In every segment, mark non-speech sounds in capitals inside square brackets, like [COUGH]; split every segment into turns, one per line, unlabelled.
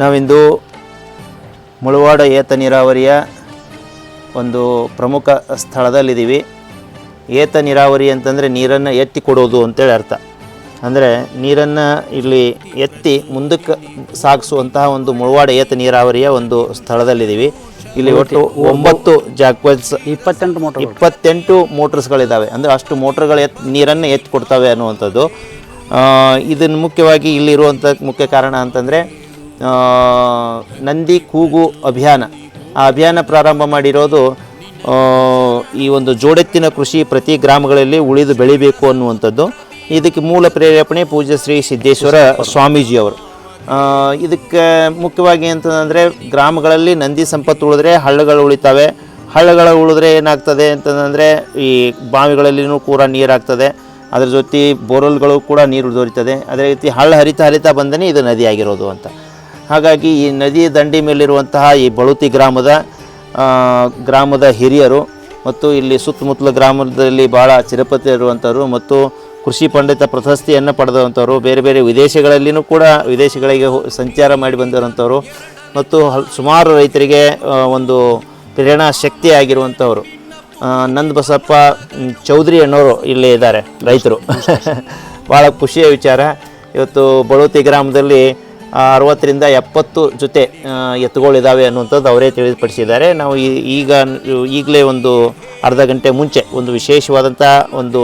ನಾವಿಂದು ಮುಳವಾಡ ಏತ ನೀರಾವರಿಯ ಒಂದು ಪ್ರಮುಖ ಸ್ಥಳದಲ್ಲಿದ್ದೀವಿ. ಏತ ನೀರಾವರಿ ಅಂತಂದರೆ ನೀರನ್ನು ಎತ್ತಿ ಕೊಡೋದು ಅಂತೇಳಿ ಅರ್ಥ. ಅಂದರೆ ನೀರನ್ನು ಇಲ್ಲಿ ಎತ್ತಿ ಮುಂದಕ್ಕೆ ಸಾಗಿಸುವಂತಹ ಒಂದು ಮುಳವಾಡ ಏತ ನೀರಾವರಿಯ ಒಂದು ಸ್ಥಳದಲ್ಲಿದ್ದೀವಿ. ಇಲ್ಲಿ ಒಟ್ಟು ಒಂಬತ್ತು ಜಾಕ್ವೆಲ್ಸ್
ಇಪ್ಪತ್ತೆಂಟು ಮೋಟರ್
ಇಪ್ಪತ್ತೆಂಟು ಮೋಟರ್ಸ್ಗಳಿದ್ದಾವೆ ಅಂದರೆ ಅಷ್ಟು ಮೋಟರ್ಗಳು ಎತ್ ನೀರನ್ನು ಎತ್ತಿ ಕೊಡ್ತವೆ ಅನ್ನುವಂಥದ್ದು. ಇದನ್ನು ಮುಖ್ಯವಾಗಿ ಇಲ್ಲಿರುವಂಥ ಮುಖ್ಯ ಕಾರಣ ಅಂತಂದರೆ ನಂದಿ ಕೂಗು ಅಭಿಯಾನ. ಆ ಅಭಿಯಾನ ಪ್ರಾರಂಭ ಮಾಡಿರೋದು ಈ ಒಂದು ಜೋಡೆತ್ತಿನ ಕೃಷಿ ಪ್ರತಿ ಗ್ರಾಮಗಳಲ್ಲಿ ಉಳಿದು ಬೆಳಿಬೇಕು ಅನ್ನುವಂಥದ್ದು. ಇದಕ್ಕೆ ಮೂಲ ಪ್ರೇರೇಪಣೆ ಪೂಜ್ಯ ಶ್ರೀ ಸಿದ್ದೇಶ್ವರ ಸ್ವಾಮೀಜಿಯವರು ಇದಕ್ಕೆ ಮುಖ್ಯವಾಗಿ ಅಂತಂದರೆ ಗ್ರಾಮಗಳಲ್ಲಿ ನಂದಿ ಸಂಪತ್ತು ಉಳಿದ್ರೆ ಹಳ್ಳಗಳು ಉಳಿತಾವೆ. ಹಳ್ಳಗಳು ಉಳಿದ್ರೆ ಏನಾಗ್ತದೆ ಅಂತಂದರೆ ಈ ಬಾವಿಗಳಲ್ಲಿನೂ ಕೂಡ ನೀರಾಗ್ತದೆ. ಅದರ ಜೊತೆ ಬೋರ್ವೆಲ್ಗಳು ಕೂಡ ನೀರು ದೊರೀತದೆ. ಅದೇ ರೀತಿ ಹಳ್ಳ ಹರಿತಾ ಹರಿತಾ ಬಂದನೇ ಇದು ನದಿಯಾಗಿರೋದು ಅಂತ. ಹಾಗಾಗಿ ಈ ನದಿ ದಂಡಿ ಮೇಲಿರುವಂತಹ ಈ ಬಳುತಿ ಗ್ರಾಮದ ಗ್ರಾಮದ ಹಿರಿಯರು ಮತ್ತು ಇಲ್ಲಿ ಸುತ್ತಮುತ್ತಲ ಗ್ರಾಮದಲ್ಲಿ ಭಾಳ ಚಿರಪತಿ ಇರುವಂಥವ್ರು ಮತ್ತು ಕೃಷಿ ಪಂಡಿತ ಪ್ರಶಸ್ತಿಯನ್ನು ಪಡೆದಂಥವ್ರು ಬೇರೆ ಬೇರೆ ವಿದೇಶಗಳಲ್ಲಿಯೂ ಕೂಡ ವಿದೇಶಗಳಿಗೆ ಸಂಚಾರ ಮಾಡಿ ಬಂದಿರುವಂಥವ್ರು ಮತ್ತು ಸುಮಾರು ರೈತರಿಗೆ ಒಂದು ಪ್ರೇರಣಾ ಶಕ್ತಿ ಆಗಿರುವಂಥವ್ರು ನಂದ ಬಸಪ್ಪ ಚೌಧರಿ ಅನ್ನೋರು ಇಲ್ಲೇ ಇದ್ದಾರೆ, ರೈತರು. [LAUGHS] ಭಾಳ ಖುಷಿಯ ವಿಚಾರ. ಇವತ್ತು ಬಳುತಿ ಗ್ರಾಮದಲ್ಲಿ ಅರವತ್ತರಿಂದ ಎಪ್ಪತ್ತು ಜೊತೆ ಎತ್ತುಗಳಿದ್ದಾವೆ ಅನ್ನುವಂಥದ್ದು ಅವರೇ ತಿಳಿಪಡಿಸಿದ್ದಾರೆ ನಾವು ಈಗ ಈಗಲೇ ಒಂದು ಅರ್ಧ ಗಂಟೆ ಮುಂಚೆ ಒಂದು ವಿಶೇಷವಾದಂಥ ಒಂದು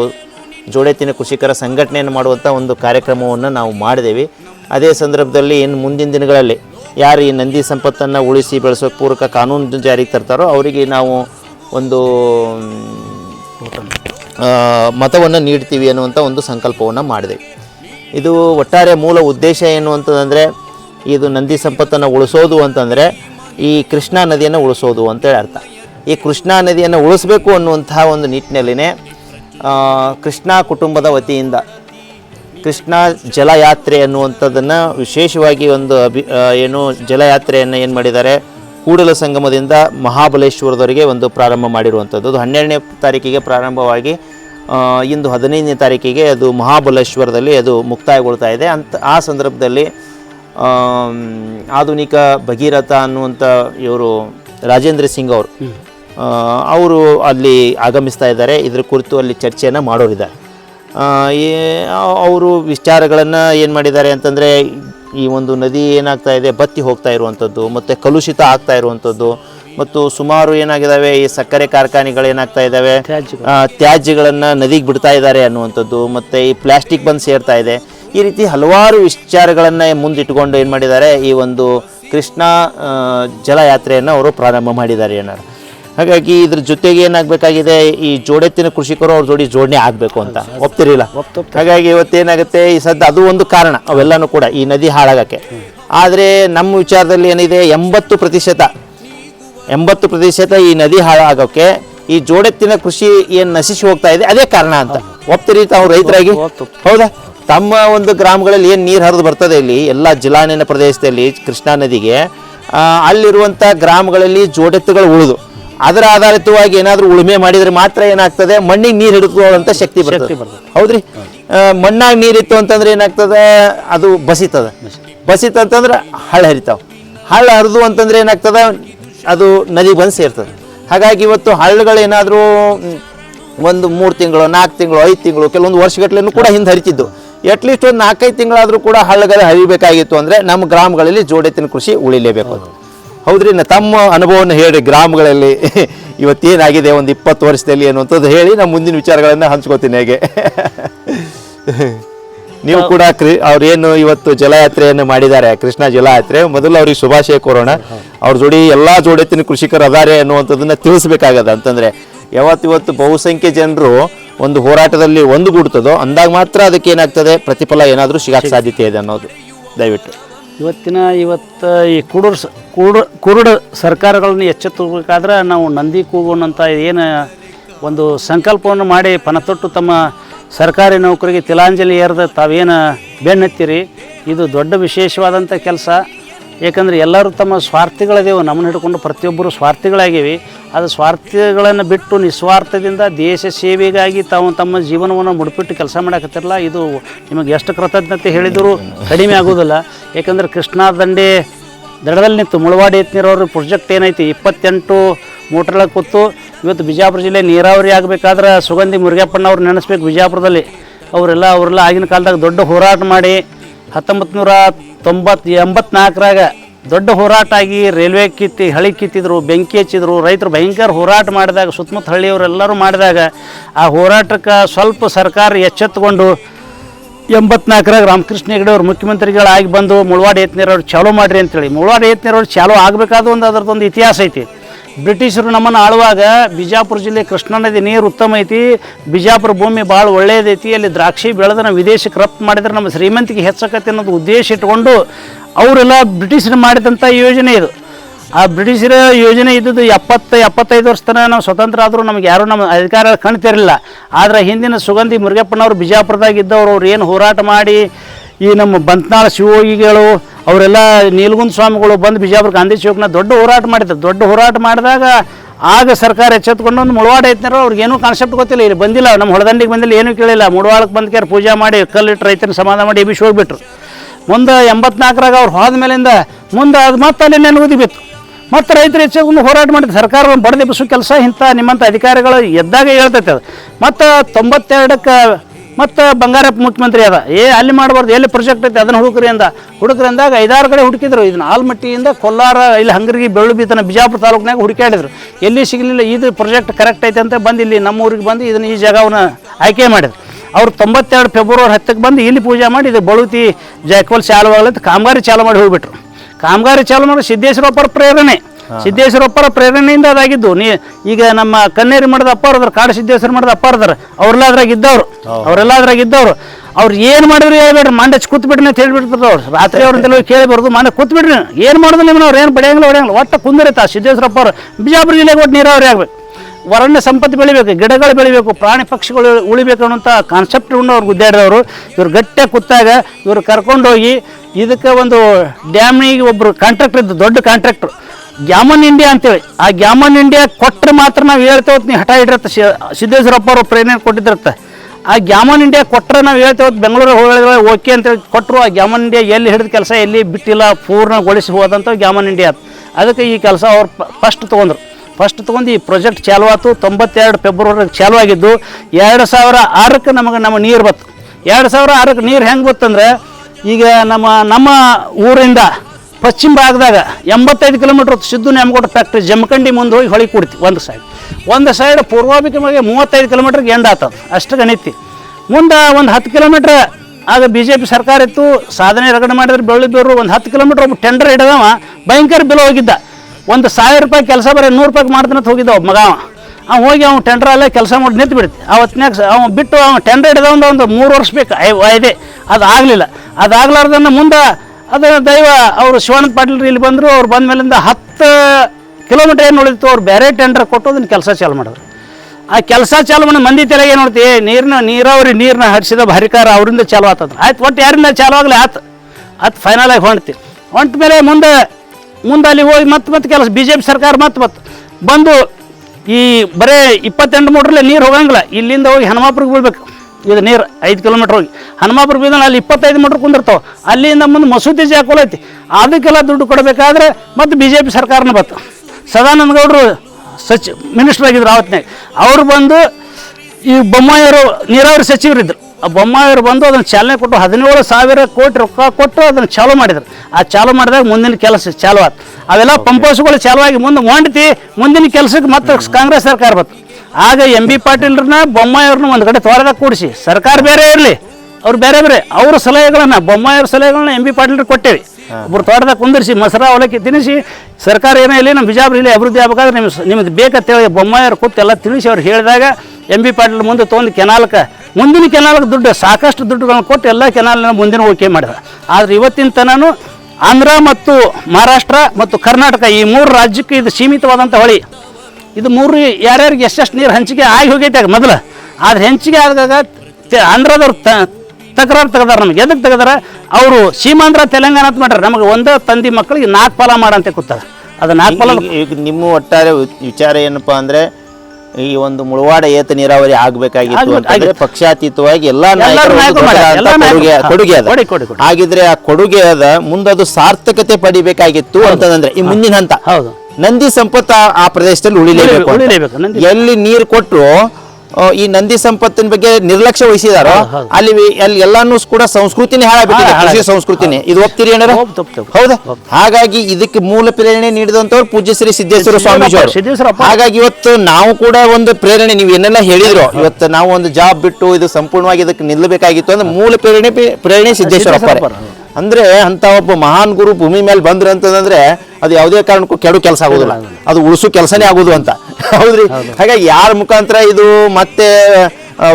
ಜೋಡೆತ್ತಿನ ಕೃಷಿಕರ ಸಂಘಟನೆಯನ್ನು ಮಾಡುವಂಥ ಒಂದು ಕಾರ್ಯಕ್ರಮವನ್ನು ನಾವು ಮಾಡಿದ್ದೇವೆ. ಅದೇ ಸಂದರ್ಭದಲ್ಲಿ ಇನ್ನು ಮುಂದಿನ ದಿನಗಳಲ್ಲಿ ಯಾರು ಈ ನಂದಿ ಸಂಪತ್ತನ್ನು ಉಳಿಸಿ ಬೆಳೆಸೋ ಪೂರಕ ಕಾನೂನು ಜಾರಿಗೆ ತರ್ತಾರೋ ಅವರಿಗೆ ನಾವು ಒಂದು ಮತವನ್ನು ನೀಡ್ತೀವಿ ಅನ್ನುವಂಥ ಒಂದು ಸಂಕಲ್ಪವನ್ನು ಮಾಡಿದೆವು ಇದು ಒಟ್ಟಾರೆ ಮೂಲ ಉದ್ದೇಶ ಏನು ಅಂತಂದರೆ ಇದು ನಂದಿ ಸಂಪತ್ತನ್ನು ಉಳಿಸೋದು ಅಂತಂದರೆ ಈ ಕೃಷ್ಣಾ ನದಿಯನ್ನು ಉಳಿಸೋದು ಅಂತೇಳಿ ಅರ್ಥ. ಈ ಕೃಷ್ಣಾ ನದಿಯನ್ನು ಉಳಿಸ್ಬೇಕು ಅನ್ನುವಂತಹ ಒಂದು ನಿಟ್ಟಿನಲ್ಲಿನೇ ಕೃಷ್ಣಾ ಕುಟುಂಬದ ವತಿಯಿಂದ ಕೃಷ್ಣ ಜಲಯಾತ್ರೆ ಅನ್ನುವಂಥದ್ದನ್ನು ವಿಶೇಷವಾಗಿ ಒಂದು ಅಭಿ ಏನು ಜಲಯಾತ್ರೆಯನ್ನು ಏನು ಮಾಡಿದ್ದಾರೆ, ಕೂಡಲ ಸಂಗಮದಿಂದ ಮಹಾಬಲೇಶ್ವರದವರೆಗೆ ಒಂದು ಪ್ರಾರಂಭ ಮಾಡಿರುವಂಥದ್ದು. ಅದು ಹನ್ನೆರಡನೇ ತಾರೀಕಿಗೆ ಪ್ರಾರಂಭವಾಗಿ ಇಂದು ಹದಿನೈದನೇ ತಾರೀಕಿಗೆ ಅದು ಮಹಾಬಲೇಶ್ವರದಲ್ಲಿ ಅದು ಮುಕ್ತಾಯಗೊಳ್ತಾ ಇದೆ. ಅಂತ ಆ ಸಂದರ್ಭದಲ್ಲಿ ಆಧುನಿಕ ಭಗೀರಥ ಅನ್ನುವಂಥ ಇವರು ರಾಜೇಂದ್ರ ಸಿಂಗ್ ಅವರು ಅವರು ಅಲ್ಲಿ ಆಗಮಿಸ್ತಾ ಇದ್ದಾರೆ. ಇದ್ರ ಕುರಿತು ಅಲ್ಲಿ ಚರ್ಚೆಯನ್ನು ಮಾಡೋರಿದ್ದಾರೆ. ಅವರು ವಿಚಾರಗಳನ್ನು ಏನು ಮಾಡಿದ್ದಾರೆ ಅಂತಂದರೆ ಈ ಒಂದು ನದಿ ಏನಾಗ್ತಾ ಇದೆ ಬತ್ತಿ ಹೋಗ್ತಾ ಇರುವಂಥದ್ದು ಮತ್ತು ಕಲುಷಿತ ಆಗ್ತಾ ಇರುವಂಥದ್ದು ಮತ್ತು ಸುಮಾರು ಏನಾಗಿದಾವೆ ಈ ಸಕ್ಕರೆ ಕಾರ್ಖಾನೆಗಳು ಏನಾಗ್ತಾ ಇದ್ದಾವೆ ತ್ಯಾಜ್ಯಗಳನ್ನ ನದಿಗೆ ಬಿಡ್ತಾ ಇದ್ದಾರೆ ಅನ್ನುವಂಥದ್ದು ಮತ್ತೆ ಈ ಪ್ಲಾಸ್ಟಿಕ್ ಬಂದು ಸೇರ್ತಾ ಇದೆ. ಈ ರೀತಿ ಹಲವಾರು ವಿಚಾರಗಳನ್ನು ಮುಂದಿಟ್ಟುಕೊಂಡು ಏನು ಮಾಡಿದ್ದಾರೆ ಈ ಒಂದು ಕೃಷ್ಣ ಜಲಯಾತ್ರೆಯನ್ನು ಅವರು ಪ್ರಾರಂಭ ಮಾಡಿದ್ದಾರೆ ಏನಾರು. ಹಾಗಾಗಿ ಇದ್ರ ಜೊತೆಗೆ ಏನಾಗಬೇಕಾಗಿದೆ ಈ ಜೋಡೆತ್ತಿನ ಕೃಷಿಕರು ಅವ್ರ ಜೋಡಿ ಜೋಡಣೆ ಆಗಬೇಕು ಅಂತ. ಒಪ್ತಿರಲಿಲ್ಲ. ಹಾಗಾಗಿ ಇವತ್ತೇನಾಗುತ್ತೆ ಈ ಸದ್ಯ ಅದು ಒಂದು ಕಾರಣ ಅವೆಲ್ಲನೂ ಕೂಡ ಈ ನದಿ ಹಾಳಾಗಕ್ಕೆ. ಆದರೆ ನಮ್ಮ ವಿಚಾರದಲ್ಲಿ ಏನಿದೆ ಎಂಬತ್ತು ಪ್ರತಿಶತ ಎಂಬತ್ತು ಪ್ರತಿಶತ ಈ ನದಿ ಹಾಳಾಗೋಕ್ಕೆ ಈ ಜೋಡೆತ್ತಿನ ಕೃಷಿ ಏನು ನಶಿಸಿ ಹೋಗ್ತಾ ಇದೆ ಅದೇ ಕಾರಣ ಅಂತ. ಒಪ್ತೀರಿ ತಾವು ರೈತರಾಗಿ? ಹೌದಾ ತಮ್ಮ ಒಂದು ಗ್ರಾಮಗಳಲ್ಲಿ ಏನು ನೀರು ಹರಿದು ಬರ್ತದೆ ಇಲ್ಲಿ? ಎಲ್ಲ ಜಲಾನಯನ ಪ್ರದೇಶದಲ್ಲಿ ಕೃಷ್ಣಾ ನದಿಗೆ ಅಲ್ಲಿರುವಂಥ ಗ್ರಾಮಗಳಲ್ಲಿ ಜೋಡೆತ್ತುಗಳು ಉಳಿದು ಅದರ ಆಧಾರಿತವಾಗಿ ಏನಾದರೂ ಉಳುಮೆ ಮಾಡಿದರೆ ಮಾತ್ರ ಏನಾಗ್ತದೆ? ಮಣ್ಣಿಗೆ ನೀರು ಹಿಡಿದುಕೊಳ್ಳುವಂಥ ಶಕ್ತಿ ಬರ್ತದೆ. ಹೌದ್ರಿ? ಮಣ್ಣಾಗಿ ಮಣ್ಣಾಗ ನೀರಿತ್ತು ಅಂತಂದ್ರೆ ಏನಾಗ್ತದೆ? ಅದು ಬಸಿತದೆ. ಬಸಿತಂತಂದ್ರೆ ಹಳ್ಳ ಹರಿತಾವೆ. ಹಳ್ಳ ಹರಿದು ಅಂತಂದ್ರೆ ಏನಾಗ್ತದೆ? ಅದು ನದಿ ಬಂದು ಸೇರ್ತದೆ. ಹಾಗಾಗಿ ಇವತ್ತು ಹಳ್ಳಗಳೇನಾದರೂ ಒಂದು ಮೂರು ತಿಂಗಳು ನಾಲ್ಕು ತಿಂಗಳು, ಐದು ತಿಂಗಳು, ಕೆಲವೊಂದು ವರ್ಷಗಟ್ಟಲೆನೂ ಕೂಡ ಹಿಂದೆ ಹರಿತಿದ್ದು ಅಟ್ಲೀಸ್ಟ್ ಒಂದು ನಾಲ್ಕೈದು ತಿಂಗಳಾದರೂ ಕೂಡ ಹಳ್ಳಗಳ ಹರಿಬೇಕಾಗಿತ್ತು ಅಂದರೆ ನಮ್ಮ ಗ್ರಾಮಗಳಲ್ಲಿ ಜೋಡೆತ್ತಿನ ಕೃಷಿ ಉಳಿಲೇಬೇಕು ಹೌದ್ರಿ ತಮ್ಮ ಅನುಭವವನ್ನು ಹೇಳಿ ಗ್ರಾಮಗಳಲ್ಲಿ. [LAUGHS] ಇವತ್ತೇನಾಗಿದೆ, ಒಂದು ಇಪ್ಪತ್ತು ವರ್ಷದಲ್ಲಿ ಅನ್ನುವಂಥದ್ದು ಹೇಳಿ ನಮ್ಮ ಮುಂದಿನ ವಿಚಾರಗಳನ್ನು ಹಂಚ್ಕೋತೀನಿ ಹೇಗೆ. [LAUGHS] ನೀವು ಕೂಡ ಕ್ರಿ ಅವ್ರೇನು ಇವತ್ತು ಜಲಯಾತ್ರೆಯನ್ನು ಮಾಡಿದ್ದಾರೆ, ಕೃಷ್ಣ ಜಲಯಾತ್ರೆ. ಮೊದಲು ಅವ್ರಿಗೆ ಶುಭಾಶಯ ಕೋರೋಣ. ಅವ್ರ ಜೋಡಿ ಎಲ್ಲ ಜೋಡೆತ್ತಿನ ಕೃಷಿಕರು ಅದಾರೆ ಅನ್ನುವಂಥದ್ದನ್ನ ತಿಳಿಸ್ಬೇಕಾಗದ. ಅಂತಂದ್ರೆ ಯಾವತ್ತಿವತ್ತು ಬಹುಸಂಖ್ಯೆ ಜನರು ಒಂದು ಹೋರಾಟದಲ್ಲಿ ಒಂದುಗೂಡ್ತದೋ ಅಂದಾಗ ಮಾತ್ರ ಅದಕ್ಕೆ ಏನಾಗ್ತದೆ? ಪ್ರತಿಫಲ ಏನಾದರೂ ಸಿಗಕ್ಕೆ ಸಾಧ್ಯತೆ ಇದೆ ಅನ್ನೋದು. ದಯವಿಟ್ಟು.
ಇವತ್ತಿನ ಇವತ್ತು ಈ ಕುರುಡು ಕುರುಡು ಕುರುಡು ಸರ್ಕಾರಗಳನ್ನ ಎಚ್ಚೆತ್ತಬೇಕಾದ್ರೆ ನಾವು ನಂದಿ ಕೂಗೋಣಂತ ಏನು ಒಂದು ಸಂಕಲ್ಪವನ್ನು ಮಾಡಿ ಪಣತೊಟ್ಟು ತಮ್ಮ ಸರ್ಕಾರಿ ನೌಕರಿಗೆ ತಿಲಾಂಜಲಿ ಏರ್ದ ತಾವೇನು ಬೆನ್ನತ್ತೀರಿ. ಇದು ದೊಡ್ಡ ವಿಶೇಷವಾದಂಥ ಕೆಲಸ. ಏಕೆಂದರೆ ಎಲ್ಲರೂ ತಮ್ಮ ಸ್ವಾರ್ಥಿಗಳದೇವು. ನಮ್ಮನ್ನು ಹಿಡ್ಕೊಂಡು ಪ್ರತಿಯೊಬ್ಬರು ಸ್ವಾರ್ಥಿಗಳಾಗಿವೆ. ಅದು ಸ್ವಾರ್ಥಿಗಳನ್ನು ಬಿಟ್ಟು ನಿಸ್ವಾರ್ಥದಿಂದ ದೇಶ ಸೇವೆಗಾಗಿ ತಾವು ತಮ್ಮ ಜೀವನವನ್ನು ಮುಡುಪಿಟ್ಟು ಕೆಲಸ ಮಾಡಕತ್ತಿರಲ್ಲ. ಇದು ನಿಮಗೆ ಎಷ್ಟು ಕೃತಜ್ಞತೆ ಹೇಳಿದರೂ ಕಡಿಮೆ ಆಗೋದಿಲ್ಲ ಏಕೆಂದರೆ ಕೃಷ್ಣಾ ದಂಡೆ ದಡದಲ್ಲಿ ನಿಂತು ಮುಳವಾಡಿ ಎತ್ತಿರೋರು ಪ್ರೊಜೆಕ್ಟ್ ಏನೈತಿ? ಇಪ್ಪತ್ತೆಂಟು ಮೋಟ್ರ್ಗಳ ಕೂತು ಇವತ್ತು ಬಿಜಾಪುರ ಜಿಲ್ಲೆ ನೀರಾವರಿ ಆಗಬೇಕಾದ್ರೆ ಸುಗಂಧಿ ಮುರುಗಪ್ಪಣ್ಣ ಅವ್ರು ನೆನೆಸ್ಬೇಕು ಬಿಜಾಪುರದಲ್ಲಿ. ಅವರೆಲ್ಲ ಅವರೆಲ್ಲ ಆಗಿನ ಕಾಲದಾಗ ದೊಡ್ಡ ಹೋರಾಟ ಮಾಡಿ ಹತ್ತೊಂಬತ್ತು ನೂರ ತೊಂಬತ್ತು ಎಂಬತ್ನಾಲ್ಕರಾಗ ದೊಡ್ಡ ಹೋರಾಟ ಆಗಿ ರೈಲ್ವೆ ಕಿತ್ತಿ, ಹಳಿ ಕಿತ್ತಿದ್ರು, ಬೆಂಕಿ ಹಚ್ಚಿದ್ರು, ರೈತರು ಭಯಂಕರ ಹೋರಾಟ ಮಾಡಿದಾಗ, ಸುತ್ತಮುತ್ತ ಹಳ್ಳಿಯವರೆಲ್ಲರೂ ಮಾಡಿದಾಗ ಆ ಹೋರಾಟಕ್ಕೆ ಸ್ವಲ್ಪ ಸರ್ಕಾರ ಎಚ್ಚೆತ್ತುಕೊಂಡು ಎಂಬತ್ನಾಲ್ಕರಾಗ ರಾಮಕೃಷ್ಣ ಹೆಗಡೆ ಅವರು ಮುಖ್ಯಮಂತ್ರಿಗಳಾಗಿ ಬಂದು ಮುಳವಾಡ ಯತ್ನೀರವ್ರು ಚಾಲೂ ಮಾಡಿರಿ ಅಂತೇಳಿ. ಮುಳವಾಡ ಯತ್ನೀರವ್ರು ಚಾಲೂ ಆಗಬೇಕಾದ ಒಂದು ಅದರದ್ದೊಂದು ಇತಿಹಾಸ ಐತಿ. ಬ್ರಿಟಿಷರು ನಮ್ಮನ್ನು ಆಳುವಾಗ ಬಿಜಾಪುರ ಜಿಲ್ಲೆ ಕೃಷ್ಣಾ ನದಿ ನೀರು ಉತ್ತಮ ಐತಿ. ಬಿಜಾಪುರ ಭೂಮಿ ಭಾಳ ಒಳ್ಳೆಯದೈತಿ ಅಲ್ಲಿ ದ್ರಾಕ್ಷಿ ಬೆಳೆದ್ರೆ ನಾವು ವಿದೇಶಕ್ಕೆ ರಫ್ತು ಮಾಡಿದ್ರೆ ನಮ್ಮ ಶ್ರೀಮಂತಿಗೆ ಹೆಚ್ಚಕತ್ತೆ ಅನ್ನೋದು ಉದ್ದೇಶ ಇಟ್ಕೊಂಡು ಅವರೆಲ್ಲ ಬ್ರಿಟಿಷರು ಮಾಡಿದಂಥ ಯೋಜನೆ ಇದು. ಆ ಬ್ರಿಟಿಷರ ಯೋಜನೆ ಇದ್ದದ್ದು ಎಪ್ಪತ್ತು, ಎಪ್ಪತ್ತೈದು ವರ್ಷ ತನಕ ನಾವು ಸ್ವತಂತ್ರ ಆದರೂ ನಮ್ಗೆ ಯಾರೂ ನಮ್ಮ ಅಧಿಕಾರ ಕಾಣ್ತಿರಲಿಲ್ಲ. ಆದರೆ ಹಿಂದಿನ ಸುಗಂಧಿ ಮುರುಗಪ್ಪನವರು ಬಿಜಾಪುರದಾಗ ಇದ್ದವರು, ಅವ್ರು ಏನು ಹೋರಾಟ ಮಾಡಿ ಈ ನಮ್ಮ ಬಂತ್ನಾಳ ಶಿವಯೋಗಿಗಳು ಅವರೆಲ್ಲ ನೀಲಗುಂದ ಸ್ವಾಮಿಗಳು ಬಂದು ಬಿಜಾಪುರ ಗಾಂಧಿ ಚೌಕ್ನ ದೊಡ್ಡ ಹೋರಾಟ ಮಾಡಿದ್ರು. ದೊಡ್ಡ ಹೋರಾಟ ಮಾಡಿದಾಗ ಆಗ ಸರ್ಕಾರ ಎಚ್ಚೆತ್ಕೊಂಡು ಒಂದು ಮುಳವಾಡ ಐತನಾರ ಅವ್ರಿಗೆ ಏನೂ ಕಾನ್ಸೆಪ್ಟ್ ಗೊತ್ತಿಲ್ಲ. ಇಲ್ಲಿ ಬಂದಿಲ್ಲ, ನಮ್ಮ ಹೊಳದಂಡಿಗೆ ಬಂದಿಲ್ಲ, ಏನೂ ಕೇಳಿಲ್ಲ. ಮುಳವಾಳಕ್ಕೆ ಬಂದು ಕೇರ್ ಪೂಜೆ ಮಾಡಿ ಕಲ್ಲಿಟ್ಟು ರೈತನ ಸಮಾಧಾನ ಮಾಡಿ, ಎಬ್ಬಿಸಿ ಹೋಗ್ಬಿಟ್ರು. ಮುಂದೆ ಎಂಬತ್ನಾಲ್ಕರಾಗ ಅವ್ರು ಹೋದ ಮೇಲಿಂದ ಮುಂದೆ ಅದು ಮತ್ತೆ ಅಲ್ಲಿ ನೆನಗುದಿ ಬಿತ್ತು. ಮತ್ತು ರೈತರು ಹೆಚ್ಚಾಗಿ ಹೋರಾಟ ಮಾಡಿದ ಸರ್ಕಾರ ಬಡದೆಬ್ಬಿಸೋ ಕೆಲಸ, ಇಂಥ ನಿಮ್ಮಂಥ ಅಧಿಕಾರಿಗಳು ಎದ್ದಾಗ ಹೇಳ್ತೈತೆ ಅದು. ಮತ್ತು ತೊಂಬತ್ತೆರಡಕ್ಕೆ ಮತ್ತು ಬಂಗಾರಪ್ಪ ಮುಖ್ಯಮಂತ್ರಿ ಅದ. ಏ, ಅಲ್ಲಿ ಮಾಡಬಾರ್ದು, ಎಲ್ಲಿ ಪ್ರಾಜೆಕ್ಟ್ ಐತೆ ಅದನ್ನು ಹುಡುಕ್ರಿ ಅಂದ. ಹುಡುಕ್ರಿ ಅಂದಾಗ ಐದಾರು ಕಡೆ ಹುಡುಕಿದ್ರು. ಇದನ್ನ ಆಲ್ಮಟ್ಟಿಯಿಂದ ಕೊಲ್ಲಾರ ಇಲ್ಲಿ ಹಂಗರಿಗೆ ಬೆಳ್ಳುಬೀತನ ಬಿಜಾಪುರ ತಾಲೂಕಿನಾಗ ಹುಡುಕಾಡಿದ್ರು ಎಲ್ಲಿ ಸಿಗಲಿಲ್ಲ, ಇದು ಪ್ರಾಜೆಕ್ಟ್ ಕರೆಕ್ಟ್ ಐತೆ ಅಂತ ಬಂದು ಇಲ್ಲಿ ನಮ್ಮ ಊರಿಗೆ ಬಂದು ಇದನ್ನು ಈ ಜಾಗವನ್ನು ಆಯ್ಕೆ ಮಾಡಿದ್ರು. ಅವ್ರು ತೊಂಬತ್ತೆರಡು ಫೆಬ್ರವರಿ ಹತ್ತಕ್ಕೆ ಬಂದು ಇಲ್ಲಿ ಪೂಜೆ ಮಾಡಿ ಇದು ಬಳುತಿ ಜಾಕ್ವಲ್ ಚಾಲು ಕಾಮಗಾರಿ ಚಾಲು ಮಾಡಿ ಹೋಗ್ಬಿಟ್ರು. ಕಾಮಗಾರಿ ಚಾಲು ಮಾಡಿ ಸಿದ್ದೇಶ್ವರಪ್ಪರ ಪ್ರೇರಣೆ. ಸಿದ್ದೇಶ್ವರಪ್ಪರ ಪ್ರೇರಣೆಯಿಂದ ಅದಾಗಿದ್ದು. ನೀ ಈಗ ನಮ್ಮ ಕನ್ನೇರಿ ಮಠದ ಅಪ್ಪ ಅದಾರ ಕಾಡು ಸಿದ್ದೇಶ್ವರ ಮಠದ ಅಪ್ಪ ಅದಾರ ಅವ್ರೆಲ್ಲ ಅದ್ರಾಗ ಇದ್ದವ್ರು ಅವರೆಲ್ಲ ಅದ್ರಾಗ ಇದ್ದವ್ರು. ಅವ್ರು ಏನು ಮಾಡಿದ್ರು ಹೇಳ್ಬೇಡ್ರಿ ಮಂಡೆ ಕೂತ್ ಬಿಡ್ರಿ ಅಂತ ಹೇಳ್ಬಿಡ್ತಾರೆ ಅವ್ರು. ರಾತ್ರಿ ಅವ್ರ ತಲೆ ಕೇಳಬಾರ್ದು ಮಂಡೆ ಕೂತ್ ಬಿಡ್ರಿ ಏನು ಮಾಡೋದು ನಿಮ್ಮನ್ನ ಅವ್ರು ಏನು ಬೆಳೆಯಂಗಿಲ್ಲ ಹೊಡೆಯಂಗಿಲ್ಲ ಒಟ್ಟು ಕುಂದಿರತ್ತ ಸಿದ್ದೇಶ್ವರಪ್ಪ ಅವರು. ಬಿಜಾಪುರ ಜಿಲ್ಲೆಗೆ ಒಟ್ಟು ನೀರಾವರಿ ಆಗ್ಬೇಕು. ವರಣ್ಯ ಸಂಪತ್ತು ಬೆಳಿಬೇಕು ಗಿಡಗಳು ಬೆಳಿಬೇಕು ಪ್ರಾಣಿ ಪಕ್ಷಿಗಳು ಉಳಿಬೇಕು ಅನ್ನೋಂಥ ಕಾನ್ಸೆಪ್ಟ್ ಉಂಡು ಅವ್ರು ಗುದ್ದಾಡಿದವರು ಇವ್ರು ಗಟ್ಟಿಯಾಗಿ ಕೂತಾಗ ಇವ್ರು ಕರ್ಕೊಂಡೋಗಿ ಇದಕ್ಕೆ ಒಂದು ಡ್ಯಾಮಿಗೆ ಒಬ್ಬರು ಕಾಂಟ್ರಾಕ್ಟರ್ ಇದ್ದು ದೊಡ್ಡ ಕಾಂಟ್ರಾಕ್ಟ್ರು ಗ್ಯಾಮನ್ ಇಂಡಿಯಾ ಅಂತೇಳಿ. ಆ ಗ್ಯಾಮನ್ ಇಂಡಿಯಾ ಕೊಟ್ಟರೆ ಮಾತ್ರ ನಾವು ಹೇಳ್ತೇವತ್ತು ನೀವು ಹಠ ಇಡಿರತ್ತೆ ಸಿದ್ದೇಶ್ವರಪ್ಪ ಅವರು ಪ್ರೇರಣೆ ಕೊಟ್ಟಿದ್ದಿರತ್ತೆ ಆ ಗ್ಯಾಮನ್ ಇಂಡಿಯಾ ಕೊಟ್ಟರೆ ನಾವು ಹೇಳ್ತೇವೆ ಬೆಂಗಳೂರು ಹೋಳಿದ್ರೆ ಓಕೆ ಅಂತೇಳಿ ಕೊಟ್ಟರು ಆ ಗ್ಯಾಮನ್ ಇಂಡಿಯಾ ಎಲ್ಲಿ ಹಿಡಿದ ಕೆಲಸ, ಎಲ್ಲಿ ಬಿಟ್ಟಿಲ್ಲ, ಪೂರ್ಣಗೊಳಿಸಿ ಹೋದಂಥ ಗ್ಯಾಮನ್ ಇಂಡಿಯಾ ಅದಕ್ಕೆ ಈ ಕೆಲಸ ಅವ್ರು ಫಸ್ಟ್ ತೊಗೊಂಡ್ರು. ಫಸ್ಟ್ ತೊಗೊಂಡು ಈ ಪ್ರಾಜೆಕ್ಟ್ ಚಾಲು ಆಯ್ತು ತೊಂಬತ್ತೆರಡು ಫೆಬ್ರವರಿಗೆ ಚಾಲು ಆಗಿದ್ದು, ಎರಡು ಸಾವಿರ ಆರಕ್ಕೆ ನಮಗೆ ನಮ್ಮ ನೀರು ಬತ್ತು. ಎರಡು ಸಾವಿರ ಆರಕ್ಕೆ ನೀರು ಹೆಂಗೆ ಬತ್ತಂದರೆ, ಈಗ ನಮ್ಮ ನಮ್ಮ ಊರಿಂದ ಪಶ್ಚಿಮ ಭಾಗದಾಗ ಎಂಬತ್ತೈದು ಕಿಲೋಮೀಟ್ರ್ ಸಿದ್ದು ನ್ಯಾಮಗೌಡ ಫ್ಯಾಕ್ಟ್ರಿ ಜಮಖಂಡಿ ಮುಂದೆ ಹೋಗಿ ಹೊಳಿ ಕೂಡ್ತಿ ಒಂದು ಸೈಡ್ ಒಂದು ಸೈಡ್ ಪೂರ್ವಾಭಿಮುಖವಾಗಿ ಮೂವತ್ತೈದು ಕಿಲೋಮೀಟ್ರಿಗೆ ಎಂಡ್ ಆತದ ಅಷ್ಟು ಗಣಿತಿ. ಮುಂದೆ ಒಂದು ಹತ್ತು ಕಿಲೋಮೀಟ್ರ್ ಆಗ ಬಿ ಜೆ ಪಿ ಸರ್ಕಾರ ಇತ್ತು, ಸಾಧನೆ ರಗಡೆ ಮಾಡಿದ್ರೆ ಬೆಳ್ಳಿಬೇರು ಒಂದು ಹತ್ತು ಕಿಲೋಮೀಟ್ರ್ ಒಬ್ಬ ಟೆಂಡರ್ ಹಿಡಿದವ, ಭಯಂಕರ ಬಿಲ್ ಹೋಗಿದ್ದ. ಒಂದು ಸಾವಿರ ರೂಪಾಯಿ ಕೆಲಸ ಬರೀ ನೂರು ರೂಪಾಯಿ ಮಾಡ್ತಾನಂತ ಹೋಗಿದ್ದ ಒಬ್ಬ ಮಗ ಅವ ಅವ ಹೋಗಿ ಅವ್ನು ಟೆಂಡರ್ ಅಲ್ಲೇ ಕೆಲಸ ಮಾಡಿ ನಿಂತು ಬಿಡ್ತಿ. ಅವತ್ತಿನಾಗ ಅವ ಬಿಟ್ಟು ಅವ್ನು ಟೆಂಡರ್ ಹಿಡಿದ ಒಂದು ಒಂದು ಮೂರು ವರ್ಷ ಬೇಕು, ಐ ಇದೆ ಅದು ಆಗಲಿಲ್ಲ. ಅದು ಆಗ್ಲಾರ್ದನ್ನ ಮುಂದೆ ಅದು ದೈವ, ಅವರು ಶಿವಾನಂದ ಪಾಟೀಲ್ ಇಲ್ಲಿ ಬಂದರು, ಅವ್ರು ಬಂದ ಮೇಲಿಂದ ಹತ್ತು ಕಿಲೋಮೀಟ್ರ್ ಏನು ಉಳಿತು ಅವ್ರು ಬೇರೆ ಟೆಂಡರ್ ಕೊಟ್ಟು ಅದನ್ನ ಕೆಲಸ ಚಾಲು ಮಾಡಿದ್ರು. ಆ ಕೆಲಸ ಚಾಲು ಮಾಡಿ ಮಂದಿ ತೆರೆಗೆ ಏನು ನೋಡ್ತಿ ನೀರನ್ನ ನೀರಾವರಿ ನೀರನ್ನ ಹರಿಸಿದ ಭಾರಿಕಾರ ಅವರಿಂದ ಚಾಲು ಆತದ. ಆಯ್ತು, ಒಟ್ಟು ಯಾರಿಂದ ಚಾಲು ಆಗಲಿ, ಆತು ಅದು ಫೈನಲ್ ಆಗಿ ಹೊಂಟಿ ಹೊಂಟ ಮೇಲೆ ಮುಂದೆ ಮುಂದೆ ಅಲ್ಲಿ ಹೋಗಿ ಮತ್ತೆ ಮತ್ತೆ ಕೆಲಸ ಬಿ ಜೆ ಪಿ ಸರ್ಕಾರ ಮತ್ತೆ ಮತ್ತೆ ಬಂದು ಈ ಬರೇ ಇಪ್ಪತ್ತೆಂಟು ಮೋಟ್ರಲ್ಲೇ ನೀರು ಹೋಗಂಗಿಲ್ಲ. ಇಲ್ಲಿಂದ ಹೋಗಿ ಹನುಮಾಪುರಿಗೆ ಬೀಳ್ಬೇಕು. ಇದು ನೀರು ಐದು ಕಿಲೋಮೀಟ್ರ್ ಹೋಗಿ. ಹನುಮಾಪುರ ಬೀದನ ಅಲ್ಲಿ ಇಪ್ಪತ್ತೈದು ಮೀಟ್ರ್ ಕುಂದಿರ್ತಾವೆ. ಅಲ್ಲಿಂದ ಮುಂದೆ ಮಸೂತಿ ಜಾಕೋಲ್ ಐತಿ. ಅದಕ್ಕೆಲ್ಲ ದುಡ್ಡು ಕೊಡಬೇಕಾದ್ರೆ ಮತ್ತು ಬಿ ಜೆ ಪಿ ಸರ್ಕಾರನ ಬತ್ತು. ಸದಾನಂದ ಗೌಡರು ಸಚಿ ಮಿನಿಸ್ಟ್ರ್ ಆಗಿದ್ರು ಆವತ್ತಿನಾಗ ಅವ್ರು ಬಂದು ಈ ಬೊಮ್ಮಾಯಿಯವರು ನೀರಾವರಿ ಸಚಿವರಿದ್ದರು ಆ ಬೊಮ್ಮಾಯಿಯವರು ಬಂದು ಅದನ್ನು ಚಾಲನೆ ಕೊಟ್ಟು ಹದಿನೇಳು ಸಾವಿರ ಕೋಟಿ ರೊಕ್ಕ ಕೊಟ್ಟು ಅದನ್ನು ಚಾಲು ಮಾಡಿದ್ರು. ಆ ಚಾಲು ಮಾಡಿದಾಗ ಮುಂದಿನ ಕೆಲಸ ಚಾಲು ಆಯ್ತು ಅವೆಲ್ಲ ಪಂಪೌಸ್ಗಳು ಚಾಲುವಾಗಿ ಮುಂದೆ ಮಾಡ್ತಿ ಮುಂದಿನ ಕೆಲಸಕ್ಕೆ ಮತ್ತೆ ಕಾಂಗ್ರೆಸ್ ಸರ್ಕಾರ ಬಂತು. ಆಗ ಎಂ ಬಿ ಪಾಟೀಲ್ರನ್ನ ಬೊಮ್ಮಾಯಿಯವ್ರನ್ನ ಒಂದು ಕಡೆ ತೋರದಾಗ ಕೂಡಿಸಿ ಸರ್ಕಾರ ಬೇರೆ ಇರಲಿ ಅವ್ರು ಬೇರೆ ಬೇರೆ ಅವ್ರ ಸಲಹೆಗಳನ್ನ ಬೊಮ್ಮಾಯಿಯವ್ರ ಸಲಹೆಗಳನ್ನ ಎಂ ಬಿ ಪಾಟೀಲ್ ಕೊಟ್ಟೇವಿ. ಒಬ್ರು ತೋಟದಾಗ ಕುಂದಿರಿಸಿ ಮೊಸರ ಅವಲಕ್ಕಿ ತಿನ್ನಿಸಿ ಸರ್ಕಾರ ಏನೇ ಇಲ್ಲಿ ನಮ್ಮ ಬಿಜಾಪುರ ಇಲ್ಲಿ ಅಭಿವೃದ್ಧಿ ಆಗಬೇಕಾದ್ರೆ ನಿಮ್ಮ ನಿಮ್ಮದು ಬೇಕಂತೇಳಿ ಬೊಮ್ಮಾಯಿಯವ್ರು ಕೂತು ಎಲ್ಲ ತಿಳಿಸಿ ಅವ್ರು ಹೇಳಿದಾಗ ಎಂ ಬಿ ಪಾಟೀಲ್ ಮುಂದೆ ತೊಗೊಂಡು ಕೆನಾಲ್ಕ, ಮುಂದಿನ ಕೆನಾಲ್ಗೆ ದುಡ್ಡು, ಸಾಕಷ್ಟು ದುಡ್ಡುಗಳನ್ನು ಕೊಟ್ಟು ಎಲ್ಲ ಕೆನಾಲ್ನ ಮುಂದಿನ ಓಕೆ ಮಾಡಿದ ಆದರೆ ಇವತ್ತಿನ ತನೂ ಆಂಧ್ರ ಮತ್ತು ಮಹಾರಾಷ್ಟ್ರ ಮತ್ತು ಕರ್ನಾಟಕ ಈ ಮೂರು ರಾಜ್ಯಕ್ಕೆ ಇದು ಸೀಮಿತವಾದಂಥ ಹೊಳಿ. ಇದು ಮೂರು ಯಾರ್ಯಾರಿಗೆ ಎಷ್ಟೆಷ್ಟು ನೀರು ಹಂಚಿಕೆ ಆಗಿ ಹೋಗೈತೆ ಆಗ ಮೊದಲು. ಆದರೆ ಹೆಂಚಿಗೆ ಆದಾಗ ಆಂಧ್ರದವ್ರು ತ, ತಕರಾರು ತೆಗೆದಾರ ನಮ್ಗೆ. ಎದಕ್ಕೆ ತೆಗೆದಾರ? ಅವರು ಸೀಮಾಂಧ್ರ ತೆಲಂಗಾಣ ಅಂತ ಮಾಡ್ಯಾರ. ನಮಗೆ ಒಂದೇ ತಂದಿ ಮಕ್ಕಳಿಗೆ ನಾಲ್ಕು ಫಲ ಮಾಡಂತೆ ಕೂತಾರೆ. ಅದು ನಾಲ್ಕು ಫಲ
ಈಗ ನಿಮ್ಮ ಒಟ್ಟಾರೆ ವಿಚಾರ ಏನಪ್ಪ ಅಂದ್ರೆ ಈ ಒಂದು ಮುಳವಾಡ ಏತ ನೀರಾವರಿ ಆಗ್ಬೇಕಾಗಿತ್ತು
ಆಗ್ಬೇಕು,
ಅಂತಂದ್ರೆ ಪಕ್ಷಾತೀತವಾಗಿ ಎಲ್ಲಾ ಕೊಡುಗೆ ಕೊಡುಗೆ ಅದ. ಹಾಗಿದ್ರೆ ಆ ಕೊಡುಗೆ ಅದ ಮುಂದದು ಸಾರ್ಥಕತೆ ಪಡಿಬೇಕಾಗಿತ್ತು ಅಂತಂದ್ರೆ ಈ ಮುಂದಿನ ಹಂತ
ಹೌದು.
ನಂದಿ ಸಂಪತ್ತು ಆ- ಪ್ರದೇಶದಲ್ಲಿ ಉಳಿಲೇಬೇಕು ಎಲ್ಲಿ ನೀರು ಕೊಟ್ಟರು ಈ ನಂದಿ ಸಂಪತ್ತಿನ ಬಗ್ಗೆ ನಿರ್ಲಕ್ಷ್ಯ ವಹಿಸಿದಾರೋ ಅಲ್ಲಿ ಅಲ್ಲಿ ಎಲ್ಲಾನು ಕೂಡ ಸಂಸ್ಕೃತಿನೇ ಹಾಳಾಗ್ಬಿಟ್ಟಿದೆ
ಹಾಳಾಗ್-
ಕೃಷಿ ಸಂಸ್ಕೃತಿನೇ. ಇದು ಒಪ್ತೀರಿ ಏನಾರ. ಹೌದಾ? ಹಾಗಾಗಿ ಇದಕ್ಕೆ ಮೂಲ ಪ್ರೇರಣೆ ನೀಡಿದಂತವ್ರು ಪೂಜ್ಯ ಶ್ರೀ ಸಿದ್ದೇಶ್ವರ ಸ್ವಾಮೀಜಿ ಅವರು ಹಾಗಾಗಿ ಇವತ್ತು ನಾವು ಕೂಡ ಒಂದು ಪ್ರೇರಣೆ ನೀವು ಏನೆಲ್ಲ ಹೇಳಿದ್ರು ಇವತ್ತು ನಾವು ಒಂದು ಜಾಬ್ ಬಿಟ್ಟು ಇದು ಸಂಪೂರ್ಣವಾಗಿ ಇದಕ್ಕೆ ನಿಲ್ಲಬೇಕಾಗಿತ್ತು ಅಂದ್ರೆ ಮೂಲ ಪ್ರೇರಣೆ ಪ್ರೇರಣೆ ಸಿದ್ದೇಶ್ವರಪ್ಪ. ಅಂದ್ರೆ ಅಂತ ಒಬ್ಬ ಮಹಾನ್ ಗುರು ಭೂಮಿ ಮೇಲೆ ಬಂದ್ರು ಅಂತಂದ್ರೆ ಅದು ಯಾವುದೇ ಕಾರಣಕ್ಕೂ ಕೆಡು ಕೆಲಸ ಆಗೋದಿಲ್ಲ. ಅದು ಉಳಿಸು ಕೆಲಸನೇ ಆಗೋದು ಅಂತ. ಹೌದ್ರಿ. ಹಾಗಾಗಿ ಯಾರ ಮುಖಾಂತರ ಇದು ಮತ್ತೆ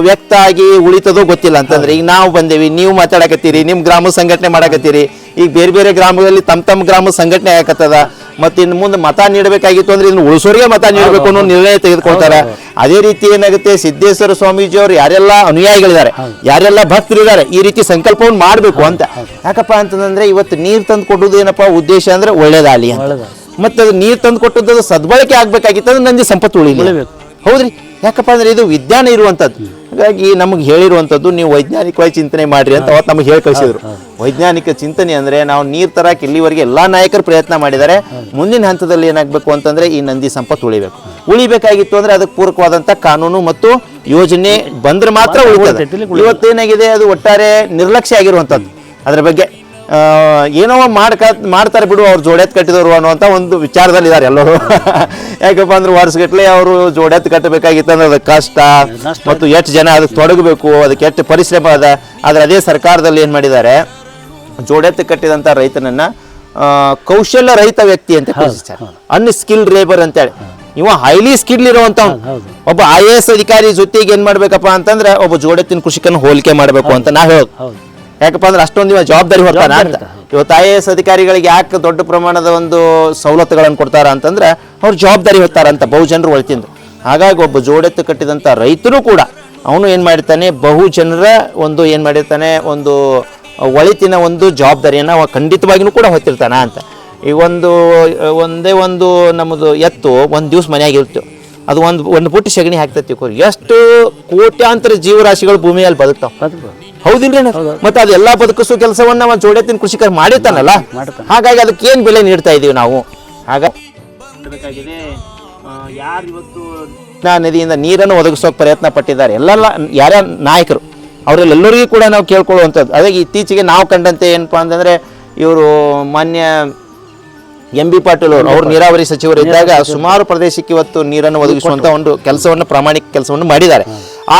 ವ್ಯಕ್ತ ಆಗಿ ಉಳಿತದೋ ಗೊತ್ತಿಲ್ಲ ಅಂತಂದ್ರೆ ಈಗ ನಾವು ಬಂದೇವಿ ನೀವು ಮಾತಾಡಕತ್ತೀರಿ ನಿಮ್ ಗ್ರಾಮ ಸಂಘಟನೆ ಮಾಡಕತ್ತೀರಿ ಈಗ ಬೇರೆ ಬೇರೆ ಗ್ರಾಮಗಳಲ್ಲಿ ತಮ್ಮ ತಮ್ಮ ಗ್ರಾಮ ಸಂಘಟನೆ ಆಗತ್ತದ ಮತ್ತೆ ಇನ್ನು ಮುಂದೆ ಮತ ನೀಡಬೇಕಾಗಿತ್ತು ಅಂದ್ರೆ ಇನ್ನು ಉಳಿಸೋರಿಗೆ ಮತ ನೀಡಬೇಕು ಅನ್ನೋ ನಿರ್ಣಯ ತೆಗೆದುಕೊಳ್ತಾರೆ. ಅದೇ ರೀತಿ ಏನಾಗುತ್ತೆ ಸಿದ್ದೇಶ್ವರ ಸ್ವಾಮೀಜಿ ಅವರು ಯಾರೆಲ್ಲ ಅನುಯಾಯಿಗಳಿದ್ದಾರೆ ಯಾರೆಲ್ಲ ಭಕ್ತರಿದ್ದಾರೆ ಈ ರೀತಿ ಸಂಕಲ್ಪವನ್ನು ಮಾಡಬೇಕು ಅಂತ. ಯಾಕಪ್ಪ ಅಂತಂದ್ರೆ ಇವತ್ತು ನೀರು ತಂದು ಕೊಡೋದು ಏನಪ್ಪ ಉದ್ದೇಶ ಅಂದ್ರೆ ಒಳ್ಳೇದಾಗಲಿ ಅಂತ. ಮತ್ತೆ ಅದು ನೀರು ತಂದು ಕೊಟ್ಟದ್ದು ಅದು ಸದ್ಬಳಕೆ ಆಗ್ಬೇಕಾಗಿತ್ತು ಅಂದ್ರೆ ನಂದಿ ಸಂಪತ್ತು
ಉಳಿಬೇಕು.
ಹೌದ್ರಿ? ಯಾಕಪ್ಪ ಅಂದ್ರೆ ಇದು ವಿಜ್ಞಾನ ಇರುವಂತದ್ದು. ಹಾಗಾಗಿ ನಮಗೆ ಹೇಳಿರುವಂತದ್ದು ನೀವು ವೈಜ್ಞಾನಿಕವಾಗಿ ಚಿಂತನೆ ಮಾಡ್ರಿ ಅಂತ ಅವತ್ತು ನಮಗೆ ಹೇಳಿ ಕಳಿಸಿದ್ರು. ವೈಜ್ಞಾನಿಕ ಚಿಂತನೆ ಅಂದ್ರೆ ನಾವು ನೀರು ತರಕ್ಕೆ ಇಲ್ಲಿವರೆಗೆ ಎಲ್ಲಾ ನಾಯಕರು ಪ್ರಯತ್ನ ಮಾಡಿದ್ದಾರೆ ಮುಂದಿನ ಹಂತದಲ್ಲಿ ಏನಾಗಬೇಕು ಅಂತಂದ್ರೆ ಈ ನಂದಿ ಸಂಪತ್ತು ಉಳಿಬೇಕು. ಉಳಿಬೇಕಾಗಿತ್ತು ಅಂದ್ರೆ ಅದಕ್ಕೆ ಪೂರಕವಾದಂತ ಕಾನೂನು ಮತ್ತು ಯೋಜನೆ ಬಂದ್ರೆ ಮಾತ್ರ ಉಳಿತದೆ. ಇವತ್ತೇನಾಗಿದೆ? ಅದು ಒಟ್ಟಾರೆ ನಿರ್ಲಕ್ಷ್ಯ ಆಗಿರುವಂತದ್ದು. ಅದ್ರ ಬಗ್ಗೆ ಏನೋ ಮಾಡ್ಕ ಮಾಡ್ತಾರೆ ಬಿಡು ಅವ್ರು ಜೋಡೆತ್ ಕಟ್ಟಿದವರು ಅನ್ನುವಂಥ ಒಂದು ವಿಚಾರದಲ್ಲಿ ಇದ್ದಾರೆ ಎಲ್ಲರೂ. [LAUGHS] ಯಾಕಪ್ಪ ಅಂದ್ರೆ ವರ್ಷಗಟ್ಲೆ ಅವರು ಜೋಡೆತ್ ಕಟ್ಟಬೇಕಾಗಿತ್ತು ಅಂದ್ರೆ ಅದಕ್ಕೆ ಕಷ್ಟ. ಮತ್ತು ಎಷ್ಟು ಜನ ಅದಕ್ಕೆ ತೊಡಗಬೇಕು ಅದಕ್ಕೆ ಎಷ್ಟು ಪರಿಶ್ರಮ ಅದ. ಆದ್ರೆ ಅದೇ ಸರ್ಕಾರದಲ್ಲಿ ಏನು ಮಾಡಿದ್ದಾರೆ? ಜೋಡೆತ್ತು ಕಟ್ಟಿದಂಥ ರೈತನನ್ನ ಕೌಶಲ್ಯ ರಹಿತ ವ್ಯಕ್ತಿ ಅಂತ ಕಳಿಸ್ತಾರೆ ಅನ್ಸ್ಕಿಲ್ಡ್ ಲೇಬರ್ ಅಂತೇಳಿ. ಇವ ಹೈಲಿ ಸ್ಕಿಲ್ ಇರುವಂತ ಒಬ್ಬ ಐ ಎ ಎಸ್ ಅಧಿಕಾರಿ ಜೊತೆಗೆ ಏನ್ ಮಾಡ್ಬೇಕಪ್ಪ ಅಂತಂದ್ರೆ ಒಬ್ಬ ಜೋಡೆತ್ತಿನ ಕೃಷಿಕನ ಹೋಲಿಕೆ ಮಾಡಬೇಕು ಅಂತ ನಾ ಹೇಳೋದು. ಯಾಕಪ್ಪ ಅಂದ್ರೆ ಅಷ್ಟೊಂದು ಇವ ಜವಾಬ್ದಾರಿ ಹೊರ್ತಾನ ಅಂತ. ಇವತ್ತು ಐ ಎ ಎಸ್ ಅಧಿಕಾರಿಗಳಿಗೆ ಯಾಕೆ ದೊಡ್ಡ ಪ್ರಮಾಣದ ಒಂದು ಸವಲತ್ತುಗಳನ್ನು ಕೊಡ್ತಾರ ಅಂತಂದ್ರೆ ಅವ್ರು ಜವಾಬ್ದಾರಿ ಹೊತ್ತಾರ ಅಂತ ಬಹುಜನರು ಒಳ್ತಿಂದು ಹಾಗಾಗಿ ಒಬ್ಬ ಜೋಡೆತ್ತು ಕಟ್ಟಿದಂಥ ರೈತರು ಕೂಡ ಅವನು ಏನು ಮಾಡಿರ್ತಾನೆ ಬಹು ಜನರ ಒಂದು ಏನು ಮಾಡಿರ್ತಾನೆ ಒಂದು ಒಳಿತಿನ ಒಂದು ಜವಾಬ್ದಾರಿಯನ್ನು ಅವ ಖಂಡಿತವಾಗಿಯೂ ಕೂಡ ಹೊತ್ತಿರ್ತಾನ ಅಂತ. ಈ ಒಂದು ಒಂದೇ ಒಂದು ನಮ್ಮದು ಎತ್ತು ಒಂದು ದಿವ್ಸ ಮನ್ಯಾಗ ಇರ್ತೇವೆ ಅದು ಒಂದು ಒಂದು ಪುಟ್ಟಿ ಸಗಣಿ ಹಾಕ್ತೈತಿ ಎಷ್ಟು ಕೋಟ್ಯಾಂತರ ಜೀವರಾಶಿಗಳು ಭೂಮಿಯಲ್ಲಿ ಬದುಕ್ತಾವೆ.
ಬದುಕು.
ಹೌದಿಲ್ರಿ? ಮತ್ತೆ ಅದೆಲ್ಲ ಬದುಕಿಸೋ ಕೆಲಸವನ್ನ ಒಂದು ಜೋಡೆತ್ತಿನ ಕೃಷಿಕರು ಮಾಡಿರ್ತಾನಲ್ಲ. ಹಾಗಾಗಿ ಅದಕ್ಕೆ ಏನ್ ಬೆಲೆ ನೀಡ್ತಾ ಇದೀವಿ ನಾವು? ಹಾಗ? ಯಾರು ಇವತ್ತು ನದಿಯಿಂದ ನೀರನ್ನು ಒದಗಿಸೋಕೆ ಪ್ರಯತ್ನ ಪಟ್ಟಿದ್ದಾರೆ. ಎಲ್ಲೆಲ್ಲ ಯಾರ ನಾಯಕರು ಅವರೆಲ್ಲರಿಗೂ ಕೂಡ ನಾವು ಕೇಳ್ಕೊಳ್ಳುವಂಥದ್ದು. ಅದಕ್ಕೆ ಇತ್ತೀಚೆಗೆ ನಾವು ಕಂಡಂತೆ ಏನಪ್ಪಾ ಅಂತಂದ್ರೆ ಇವರು ಮಾನ್ಯ ಎಂ ಬಿ ಪಾಟೀಲ್ ಅವರು ಅವರು ನೀರಾವರಿ ಸಚಿವರು ಇದ್ದಾಗ ಸುಮಾರು ಪ್ರದೇಶಕ್ಕೆ ಇವತ್ತು ನೀರನ್ನು ಒದಗಿಸುವಂತ ಒಂದು ಕೆಲಸವನ್ನು ಪ್ರಾಮಾಣಿಕ ಕೆಲಸವನ್ನು ಮಾಡಿದ್ದಾರೆ.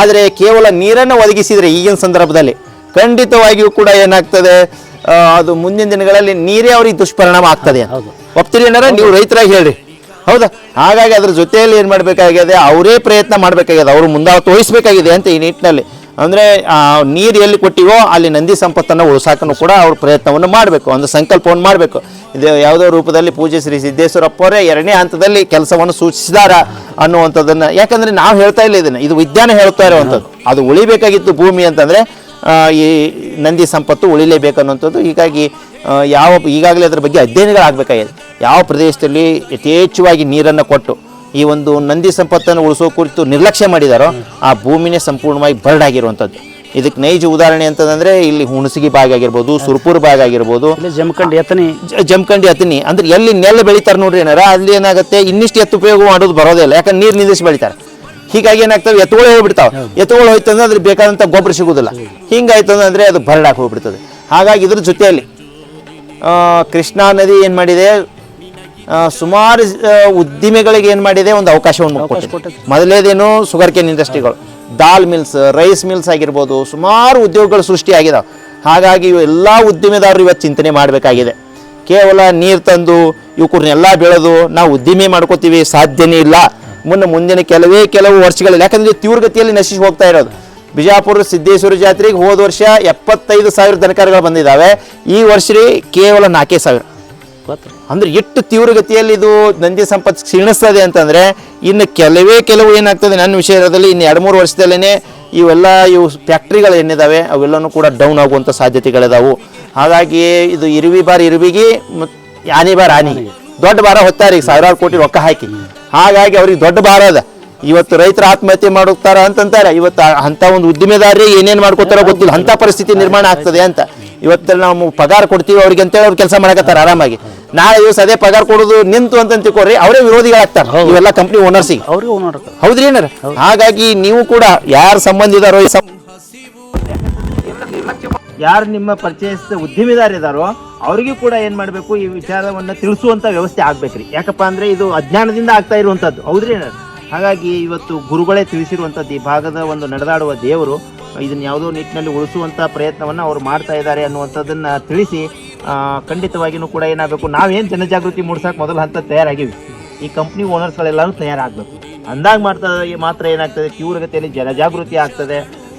ಆದರೆ ಕೇವಲ ನೀರನ್ನು ಒದಗಿಸಿದರೆ ಈಗಿನ ಸಂದರ್ಭದಲ್ಲಿ ಖಂಡಿತವಾಗಿಯೂ ಕೂಡ ಏನಾಗ್ತದೆ ಅದು ಮುಂದಿನ ದಿನಗಳಲ್ಲಿ ನೀರೇ ಅವ್ರಿಗೆ ದುಷ್ಪರಿಣಾಮ ಆಗ್ತದೆ. ಒಪ್ತೀರಿ ಏನಾರ ನೀವು ರೈತರಾಗಿ ಹೇಳ್ರಿ. ಹೌದಾ? ಹಾಗಾಗಿ ಅದ್ರ ಜೊತೆಯಲ್ಲಿ ಏನು ಮಾಡಬೇಕಾಗಿದೆ ಅವರೇ ಪ್ರಯತ್ನ ಮಾಡಬೇಕಾಗಿದೆ ಅವರು ಮುಂದಾವತ್ತು ವಹಿಸಬೇಕಾಗಿದೆ ಅಂತ ಈ ನಿಟ್ಟಿನಲ್ಲಿ. ಅಂದರೆ ನೀರು ಎಲ್ಲಿ ಕೊಟ್ಟಿವೋ ಅಲ್ಲಿ ನಂದಿ ಸಂಪತ್ತನ್ನು ಉಳಿಸಾಕನು ಕೂಡ ಅವ್ರ ಪ್ರಯತ್ನವನ್ನು ಮಾಡಬೇಕು ಒಂದು ಸಂಕಲ್ಪವನ್ನು ಮಾಡಬೇಕು. ಇದು ಯಾವುದೋ ರೂಪದಲ್ಲಿ ಪೂಜೆ ಶ್ರೀ ಸಿದ್ದೇಶ್ವರಪ್ಪ ಅವರೇ ಎರಡನೇ ಹಂತದಲ್ಲಿ ಕೆಲಸವನ್ನು ಸೂಚಿಸಿದಾರ ಅನ್ನುವಂಥದ್ದನ್ನು. ಯಾಕಂದರೆ ನಾವು ಹೇಳ್ತಾ ಇಲ್ಲ ಇದನ್ನು. ಇದು ವಿಜ್ಞಾನ ಹೇಳ್ತಾ ಇರುವಂಥದ್ದು. ಅದು ಉಳಿಬೇಕಾಗಿತ್ತು ಭೂಮಿ ಅಂತಂದರೆ ಈ ನಂದಿ ಸಂಪತ್ತು ಉಳಿಲೇಬೇಕು ಅನ್ನುವಂಥದ್ದು. ಹೀಗಾಗಿ ಯಾವ, ಈಗಾಗಲೇ ಅದರ ಬಗ್ಗೆ ಅಧ್ಯಯನಗಳಾಗಬೇಕಾಗಿದೆ. ಯಾವ ಪ್ರದೇಶದಲ್ಲಿ ಯಥೇಚ್ಛವಾಗಿ ನೀರನ್ನು ಕೊಟ್ಟು ಈ ಒಂದು ನಂದಿ ಸಂಪತ್ತನ್ನು ಉಳಿಸೋ ಕುರಿತು ನಿರ್ಲಕ್ಷ್ಯ ಮಾಡಿದಾರೋ, ಆ ಭೂಮಿನೇ ಸಂಪೂರ್ಣವಾಗಿ ಬರಡಾಗಿರುವಂಥದ್ದು. ಇದಕ್ಕೆ ನೈಜ ಉದಾಹರಣೆ ಅಂತಂದ್ರೆ ಇಲ್ಲಿ ಹುಣಸಗಿ ಬಾಗ್ ಆಗಿರ್ಬೋದು ಸುರ್ಪುರ್ ಭಾಗ ಆಗಿರ್ಬೋದು
ಜಮಖಂಡಿ ಎತ್ತನಿ.
ಜಮಖಂಡಿ ಹತ್ತಿನಿ ಅಂದ್ರೆ ಎಲ್ಲಿ ನೆಲ ಬೆಳಿತಾರೆ ನೋಡ್ರಿ ಏನಾರ ಅಲ್ಲಿ ಏನಾಗುತ್ತೆ ಇನ್ನಿಷ್ಟು ಎತ್ತು ಉಪಯೋಗ ಮಾಡೋದು ಬರೋದೇ ಇಲ್ಲ. ಯಾಕಂದ್ರೆ ನೀರು ನಿಂದಿಸಿ ಬೆಳಿತಾರೆ. ಹೀಗಾಗಿ ಏನಾಗ್ತವೆ? ಎತ್ತುಗಳು ಹೋಗ್ಬಿಡ್ತಾವೆ. ಎತ್ತುಗಳು ಹೋಯ್ತಂದ್ರೆ ಅದ್ರ ಬೇಕಾದಂಥ ಗೊಬ್ಬರ ಸಿಗೋದಿಲ್ಲ. ಹಿಂಗಾಯ್ತು ಅಂದ್ರೆ ಅದು ಬರಡಾಕ್ ಹೋಗ್ಬಿಡ್ತದೆ. ಹಾಗಾಗಿ ಇದ್ರ ಜೊತೆಯಲ್ಲಿ ಕೃಷ್ಣಾ ನದಿ ಏನು ಮಾಡಿದೆ? ಸುಮಾರು ಉದ್ದಿಮೆಗಳಿಗೆ ಏನು ಮಾಡಿದೆ? ಒಂದು ಅವಕಾಶವನ್ನು ಕೊಟ್ಟಿದೆ. ಮೊದಲೇದೇನು ಸುಗರ್ ಕೇನ್ ಇಂಡಸ್ಟ್ರಿಗಳು. ದಾಲ್ ಮಿಲ್ಸ್, ರೈಸ್ ಮಿಲ್ಸ್ ಆಗಿರ್ಬೋದು, ಸುಮಾರು ಉದ್ಯೋಗಗಳು ಸೃಷ್ಟಿಯಾಗಿದೆ. ಹಾಗಾಗಿ ಎಲ್ಲ ಉದ್ದಿಮೆದಾರರು ಇವತ್ತು ಚಿಂತನೆ ಮಾಡಬೇಕಾಗಿದೆ. ಕೇವಲ ನೀರು ತಂದು ಇವಕ್ಕೂರ್ನೆಲ್ಲ ಬೆಳೆದು ನಾವು ಉದ್ದಿಮೆ ಮಾಡ್ಕೋತೀವಿ, ಸಾಧ್ಯನೇ ಇಲ್ಲ. ಮುನ್ನ ಮುಂದಿನ ಕೆಲವೇ ಕೆಲವು ವರ್ಷಗಳಲ್ಲಿ, ಯಾಕಂದ್ರೆ ತೀವ್ರಗತಿಯಲ್ಲಿ ನಶಿಸಿ ಹೋಗ್ತಾ ಇರೋದು. ಬಿಜಾಪುರ, ಸಿದ್ದೇಶ್ವರ ಜಾತ್ರೆಗೆ ಹೋದ ವರ್ಷ ಎಪ್ಪತ್ತೈದು ಸಾವಿರ ದನಕರುಗಳು ಬಂದಿದ್ದಾವೆ. ಈ ವರ್ಷ ರೀ ಕೇವಲ ನಾಲ್ಕೇ ಸಾವಿರ. ಅಂದ್ರೆ ಎಷ್ಟು ತೀವ್ರಗತಿಯಲ್ಲಿ ಇದು ನಂದಿ ಸಂಪತ್ತು ಕ್ಷೀಣಿಸ್ತದೆ ಅಂತಂದ್ರೆ ಇನ್ನು ಕೆಲವೇ ಕೆಲವು ಏನಾಗ್ತದೆ ನನ್ನ ವಿಷಯದಲ್ಲಿ ಇನ್ನು ಎರಡು ಮೂರು ವರ್ಷದಲ್ಲೇ ಇವೆಲ್ಲ ಇವು ಫ್ಯಾಕ್ಟ್ರಿಗಳು ಏನಿದಾವೆ, ಅವೆಲ್ಲನೂ ಕೂಡ ಡೌನ್ ಆಗುವಂಥ ಸಾಧ್ಯತೆಗಳಿದಾವು. ಹಾಗಾಗಿ ಇದು ಇರುವಿ ಬಾರ್ ಇರುವಿಗೆ ಆನೆ ಬಾರ್ ಆನೆ. ದೊಡ್ಡ ಭಾರ ಹೊತ್ತಾರೆ ಈಗ ಸಾವಿರಾರು ಕೋಟಿ ರೊಕ್ಕ ಹಾಕಿ. ಹಾಗಾಗಿ ಅವ್ರಿಗೆ ದೊಡ್ಡ ಭಾರ ಅದ. ಇವತ್ತು ರೈತರ ಆತ್ಮಹತ್ಯೆ ಮಾಡುತ್ತಾರ ಅಂತಂತಾರೆ. ಇವತ್ತು ಅಂತ ಒಂದು ಉದ್ದಿಮೆದಾರರಿಗೆ ಏನೇನು ಮಾಡ್ಕೋತಾರೋ ಗೊತ್ತಿಲ್ಲ. ಅಂತ ಪರಿಸ್ಥಿತಿ ನಿರ್ಮಾಣ ಆಗ್ತದೆ ಅಂತ. ಇವತ್ತು ನಾವು ಪಗಾರ ಕೊಡ್ತೀವಿ ಅವ್ರಿಗೆ ಅಂತೇಳಿ ಅವ್ರು ಕೆಲಸ ಮಾಡಕತ್ತಾರ ಆರಾಮಾಗಿ. ನಾಳೆ ದಿವಸ ಅದೇ ಪಗಾರ ಕೊಡೋದು ನಿಂತು ಅಂತ ತಿಳ್ಕೊರಿ ಅವರೇ ವಿರೋಧಿಗಳಾಗ್ತಾರೆ. ಇವೆಲ್ಲ ಕಂಪ್ನಿ ಓನರ್ಸಿಗೆ
ಅವ್ರಿಗೆ ಓನರ್
ಹೌದ್ರಿ ಏನಾರ? ಹಾಗಾಗಿ ನೀವು ಕೂಡ ಯಾರು ಸಂಬಂಧಿದಾರೋ ಈ ಯಾರು ನಿಮ್ಮ ಪರಿಚಯಿಸಿದ ಉದ್ಯಮಿದಾರಿದಾರೋ ಅವರಿಗೂ ಕೂಡ ಏನ್ ಮಾಡಬೇಕು ಈ ವಿಚಾರವನ್ನ ತಿಳಿಸುವಂತ ವ್ಯವಸ್ಥೆ ಆಗ್ಬೇಕ್ರಿ. ಯಾಕಪ್ಪ ಅಂದ್ರೆ ಇದು ಅಜ್ಞಾನದಿಂದ ಆಗ್ತಾ ಇರುವಂತದ್ದು. ಹೌದ್ರಿ ಏನಾರ? ಹಾಗಾಗಿ ಇವತ್ತು ಗುರುಗಳೇ ತಿಳಿಸಿರುವಂತದ್ದು ಈ ಭಾಗದ ಒಂದು ನಡೆದಾಡುವ ದೇವರು ಇದನ್ನ ಯಾವುದೋ ನಿಟ್ಟಿನಲ್ಲಿ ಉಳಿಸುವಂತ ಪ್ರಯತ್ನವನ್ನ ಅವ್ರು ಮಾಡ್ತಾ ಇದ್ದಾರೆ ಅನ್ನುವಂಥದ್ದನ್ನ ತಿಳಿಸಿ ಖಂಡಿತವಾಗಿಯೂ ಕೂಡ ಏನಾಗಬೇಕು, ನಾವೇನ್ ಜನಜಾಗೃತಿ ಮೂಡ್ಸಕ್ ಮೊದಲು ಹಂತ ತಯಾರಾಗಿವಿ ಈ ಕಂಪ್ನಿ ಓನರ್ಸ್ಗಳೆಲ್ಲರೂ ತಯಾರಾಗಬೇಕು. ಅಂದಾಗ ಮಾಡ್ತಾ ಮಾತ್ರ ಏನಾಗ್ತದೆ, ತೀವ್ರಗತಿಯಲ್ಲಿ ಜನಜಾಗೃತಿ ಆಗ್ತದೆ.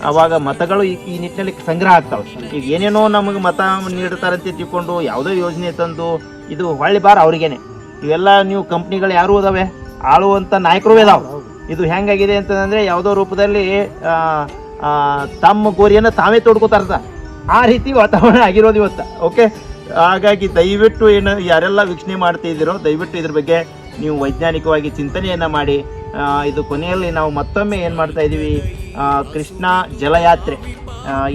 ಅವಾಗ ಮತಗಳು ಈ ಈ ನಿಟ್ಟಿನಲ್ಲಿ ಸಂಗ್ರಹ ಆಗ್ತಾವೆ. ಈಗ ಏನೇನೋ ನಮಗೆ ಮತ ನೀಡ್ತಾರಂತ ತಿಳ್ಕೊಂಡು ಯಾವುದೋ ಯೋಜನೆ ತಂದು ಇದು ಹೊಳ್ಳಿ ಬಾರ ಅವ್ರಿಗೇನೆ. ಇವೆಲ್ಲ ನೀವು ಕಂಪ್ನಿಗಳು ಯಾರು ಅದಾವೆ? ಆಳುವಂಥ ನಾಯಕರು ಇದಾವೆ ಇದು ಹೆಂಗಾಗಿದೆ ಅಂತಂದ್ರೆ ಯಾವುದೋ ರೂಪದಲ್ಲಿ ತಮ್ಮ ಕೋರಿಯನ್ನು ತಾವೇ ತೋಡ್ಕೋತಾರ ಆ ರೀತಿ ವಾತಾವರಣ ಆಗಿರೋದು ಇವತ್ತು ಓಕೆ ಹಾಗಾಗಿ ದಯವಿಟ್ಟು ಏನು ಯಾರೆಲ್ಲ ವೀಕ್ಷಣೆ ಮಾಡ್ತಾ ಇದ್ದೀರೋ, ದಯವಿಟ್ಟು ಇದ್ರ ಬಗ್ಗೆ ನೀವು ವೈಜ್ಞಾನಿಕವಾಗಿ ಚಿಂತನೆಯನ್ನು ಮಾಡಿ. ಇದು ಕೊನೆಯಲ್ಲಿ ನಾವು ಮತ್ತೊಮ್ಮೆ ಏನು ಮಾಡ್ತಾ ಇದ್ದೀವಿ ಕೃಷ್ಣ ಜಲಯಾತ್ರೆ.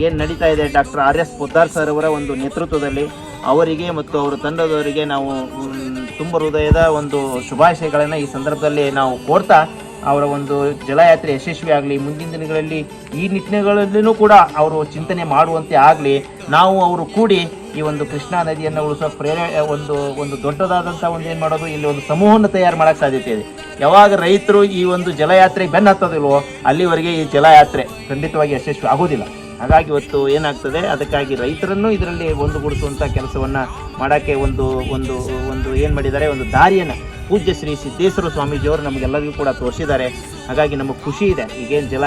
ಏನು ನಡೀತಾ ಇದೆ? Doctor R S Poddar sir ಅವರ ಒಂದು ನೇತೃತ್ವದಲ್ಲಿ ಅವರಿಗೆ ಮತ್ತು ಅವರ ತಂಡದವರಿಗೆ ನಾವು ತುಂಬ ಹೃದಯದ ಒಂದು ಶುಭಾಶಯಗಳನ್ನು ಈ ಸಂದರ್ಭದಲ್ಲಿ ನಾವು ಕೋರ್ತಾ ಅವರ ಒಂದು ಜಲಯಾತ್ರೆ ಯಶಸ್ವಿ ಆಗಲಿ, ಮುಂದಿನ ದಿನಗಳಲ್ಲಿ ಈ ನಿಟ್ಟಿನಗಳಲ್ಲಿಯೂ ಕೂಡ ಅವರು ಚಿಂತನೆ ಮಾಡುವಂತೆ ಆಗಲಿ, ನಾವು ಅವರು ಕೂಡಿ ಈ ಒಂದು ಕೃಷ್ಣಾ ನದಿಯನ್ನು ಉಳಿಸುವ ಪ್ರೇರೆ ಒಂದು ಒಂದು ದೊಡ್ಡದಾದಂಥ ಒಂದು ಏನು ಮಾಡೋದು, ಇಲ್ಲಿ ಒಂದು ಸಮೂಹವನ್ನು ತಯಾರು ಮಾಡೋಕೆ ಸಾಧ್ಯತೆ ಇದೆ. ಯಾವಾಗ ರೈತರು ಈ ಒಂದು ಜಲಯಾತ್ರೆಗೆ ಬೆನ್ನ ಹತ್ತೋದಿಲ್ವೋ, ಅಲ್ಲಿವರೆಗೆ ಈ ಜಲಯಾತ್ರೆ ಖಂಡಿತವಾಗಿ ಯಶಸ್ವಿ ಆಗೋದಿಲ್ಲ. ಹಾಗಾಗಿ ಇವತ್ತು ಏನಾಗ್ತದೆ, ಅದಕ್ಕಾಗಿ ರೈತರನ್ನು ಇದರಲ್ಲಿ ಒಂದುಗೂಡಿಸುವಂಥ ಕೆಲಸವನ್ನು ಮಾಡೋಕ್ಕೆ ಒಂದು ಒಂದು ಒಂದು ಏನು ಮಾಡಿದ್ದಾರೆ, ಒಂದು ದಾರಿಯನ್ನು ಪೂಜ್ಯ ಶ್ರೀ ಸಿದ್ದೇಶ್ವರ ಸ್ವಾಮೀಜಿಯವರು ನಮಗೆಲ್ಲರಿಗೂ ಕೂಡ ತೋರಿಸಿದ್ದಾರೆ. ಹಾಗಾಗಿ ನಮಗೆ ಖುಷಿ ಇದೆ. ಈಗೇನು ಜಲ